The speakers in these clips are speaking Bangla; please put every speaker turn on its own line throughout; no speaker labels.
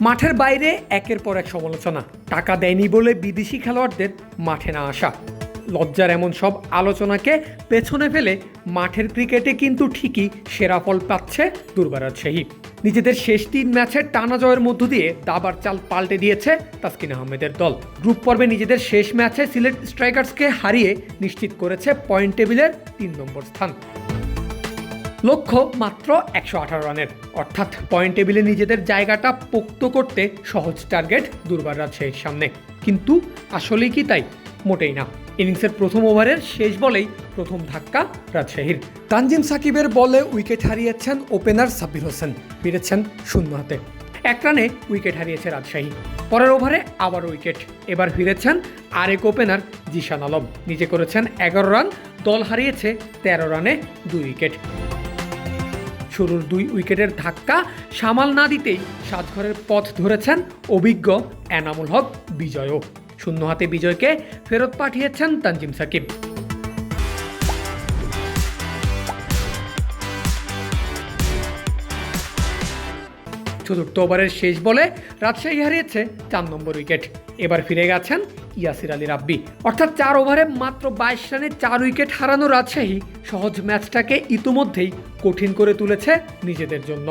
মাঠের বাইরে একের পর এক সমালোচনা। টাকা দেয়নি বলে বিদেশি খেলোয়াড়দের মাঠে না আসা। লজ্জার এমন সব আলোচনাকে পেছনে ফেলে মাঠের ক্রিকেটে কিন্তু ঠিকই সেরা ফল পাচ্ছে দুর্বার রাজশাহী নিজেদের শেষ তিন ম্যাচের টানা জয়ের মধ্য দিয়ে দাবার চাল পাল্টে দিয়েছে তাসকিন আহমেদের দল। গ্রুপ পর্বে নিজেদের শেষ ম্যাচে সিলেট স্ট্রাইকার্সকে হারিয়ে নিশ্চিত করেছে পয়েন্ট টেবিলের তিন নম্বর স্থান। লক্ষ্য মাত্র একশো আঠারো রানের। অর্থাৎ পয়েন্ট টেবিলে নিজেদের জায়গাটা পোক্ত করতে সহজ টার্গেট দুর্বার রাজশাহীর সামনে। কিন্তু আসলেই কি তাই? মোটেই না। ইনিংসের প্রথম ওভারের শেষ বলেই প্রথম ধাক্কা রাজশাহীর। তানজিম সাকিবের বলে উইকেট হারিয়েছেন ওপেনার সাব্বির হোসেন। ফিরেছেন শূন্য হাতে। এক রানে উইকেট হারিয়েছে রাজশাহী। পরের ওভারে আবার উইকেট। এবার ফিরেছেন আরেক ওপেনার জিশান আলম। নিজে করেছেন এগারো রান দল হারিয়েছে তেরো রানে দুই উইকেট। শুরুর দুই উইকেটের ধাক্কা সামাল না দিতেই সাতঘরের পথ ধরেছেন অভিজ্ঞ এনামুল হক বিজয়ও। শূন্য হাতে বিজয়কে ফেরত পাঠিয়েছেন তানজিম সাকিব। চতুর্থ ওভারের শেষ বলে রাজশাহী হারিয়েছে চার নম্বর উইকেট। এবার ফিরে গেছেন ইয়াসির আলী রাব্বি। অর্থাৎ চার ওভারে মাত্র বাইশ রানে চার উইকেট হারানো রাজশাহী সহজ ম্যাচটাকে ইতিমধ্যেই কঠিন করে তুলেছে নিজেদের জন্য।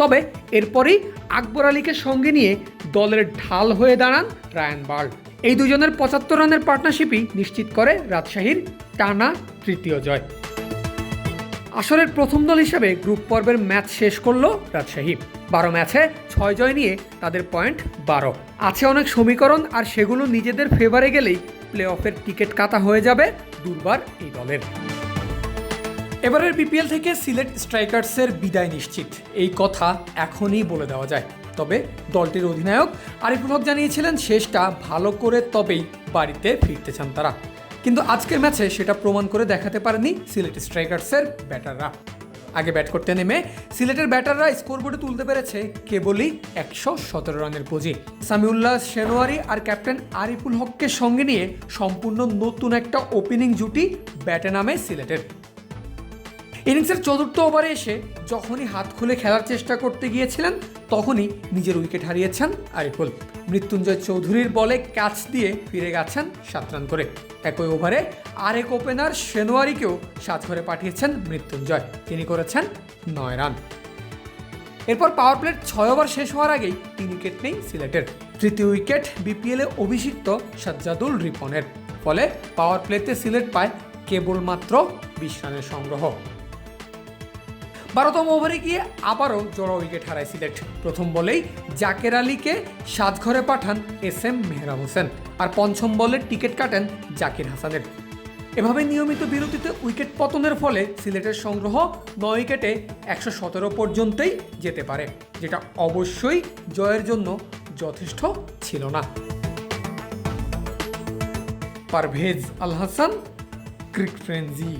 তবে এরপরেই আকবর আলীকে সঙ্গে নিয়ে দলের ঢাল হয়ে দাঁড়ান রায়ান বার্ড এই দুজনের পঁচাত্তর রানের পার্টনারশিপই নিশ্চিত করে রাজশাহীর টানা তৃতীয় জয়। আসরের প্রথম দল হিসেবে গ্রুপ পর্বের ম্যাচ শেষ করল রাজশাহী। বারো ম্যাচে ছয় জয় নিয়ে তাদের পয়েন্ট বারো। আছে অনেক সমীকরণ আর সেগুলো নিজেদের ফেভারে গেলেই প্লে অফের টিকিট কাটা হয়ে যাবে দুর্বার এই দলের। এবারের বিপিএল থেকে সিলেট স্ট্রাইকার্সের বিদায় নিশ্চিত। এই কথা এখনই বলে দেওয়া যায়। তবে দলটির অধিনায়ক আরিফুল হক জানিয়েছিলেন, শেষটা ভালো করে তবেই বাড়িতে ফিরতে চান তারা। কিন্তু আজকের ম্যাচে সেটা প্রমাণ করে দেখাতে পারেনি সিলেট স্ট্রাইকার্সের ব্যাটাররা। আগে ব্যাট করতে নেমে সিলেটের ব্যাটাররা স্কোরবোর্ডে তুলতে পেরেছে কেবলই একশো সতেরো রানের পুঁজি। সামিউল্লাহ শেনোয়ারি আর ক্যাপ্টেন আরিফুল হককে সঙ্গে নিয়ে সম্পূর্ণ নতুন একটা ওপেনিং জুটি ব্যাটে নামে সিলেটের। ইনিংসের চতুর্থ ওভারে এসে যখনই হাত খুলে খেলার চেষ্টা করতে গিয়েছিলেন, তখনই নিজের উইকেট হারিয়েছেন আরিফুল। মৃত্যুঞ্জয় চৌধুরীর বলে ক্যাচ দিয়ে ফিরে গেছেন সাত রান করে। একই ওভারে আরেক ওপেনার সেনোয়ারিকেও সাত ঘরে পাঠিয়েছেন মৃত্যুঞ্জয়। তিনি করেছেন নয় রান। এরপর পাওয়ার প্লেট ছয় ওভার শেষ হওয়ার আগেই তিন উইকেট নেই সিলেটের। তৃতীয় উইকেট বিপিএলে অভিষিক্ত সাজ্জাদুল রিপনের। ফলে পাওয়ার প্লেতে সিলেট পায় কেবলমাত্র বিশ রানের সংগ্রহ। বারোতম ওভারে গিয়ে আবারও জোড়া উইকেট হারায় সিলেট। প্রথম বলেই জাকের আলীকে সাত ঘরে পাঠান এস এম মেহরাব হোসেন আর পঞ্চম বলে টিকিট কাটেন জাকির হাসানের। এভাবে নিয়মিত বিরতিতে উইকেট পতনের ফলে সিলেটের সংগ্রহ নয় উইকেটে একশো সতেরো পর্যন্তই যেতে পারে, যেটা অবশ্যই জয়ের জন্য যথেষ্ট ছিল না। পারভেজ আল হাসান, ক্রিক ফ্রেন্সি।